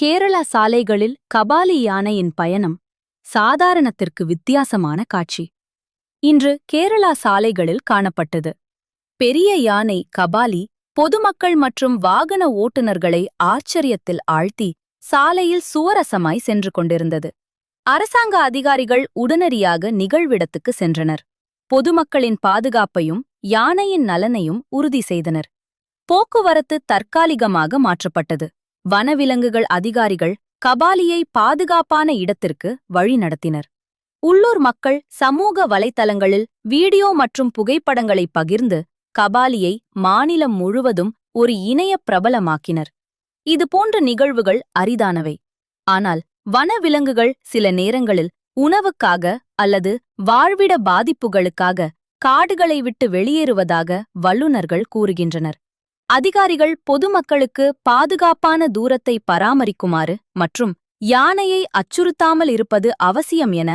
கேரளா சாலைகளில் கபாலி யானையின் பயணம் சாதாரணத்திற்கு வித்தியாசமான காட்சி. இன்று கேரளா சாலைகளில் காணப்பட்டது. பெரிய யானை கபாலி பொதுமக்கள் மற்றும் வாகன ஓட்டுநர்களை ஆச்சரியத்தில் ஆழ்த்தி சாலையில் சுவரசமாய் சென்று கொண்டிருந்தது. அரசாங்க அதிகாரிகள் உடனடியாக நிகழ்விடத்துக்கு சென்றனர். பொதுமக்களின் பாதுகாப்பையும் யானையின் நலனையும் உறுதி செய்தனர். போக்குவரத்து தற்காலிகமாக மாற்றப்பட்டது. வனவிலங்குகள் அதிகாரிகள் கபாலியை பாதுகாப்பான இடத்திற்கு வழிநடத்தினர் உள்ளூர் மக்கள் சமூக வலைத்தளங்களில் வீடியோ மற்றும் புகைப்படங்களை பகிர்ந்து கபாலியை மாநிலம் முழுவதும் ஒரு இணைய பிரபலமாக்கினர். இதுபோன்ற நிகழ்வுகள் அரிதானவை. ஆனால் வனவிலங்குகள் சில நேரங்களில் உணவுக்காக அல்லது வாழ்விட பாதிப்புகளுக்காக காடுகளை விட்டு வெளியேறுவதாக வல்லுநர்கள் கூறுகின்றனர். அதிகாரிகள் பொதுமக்களுக்கு பாதுகாப்பான தூரத்தை பராமரிக்குமாறு மற்றும் யானையை அச்சுறுத்தாமல் இருப்பது அவசியம் என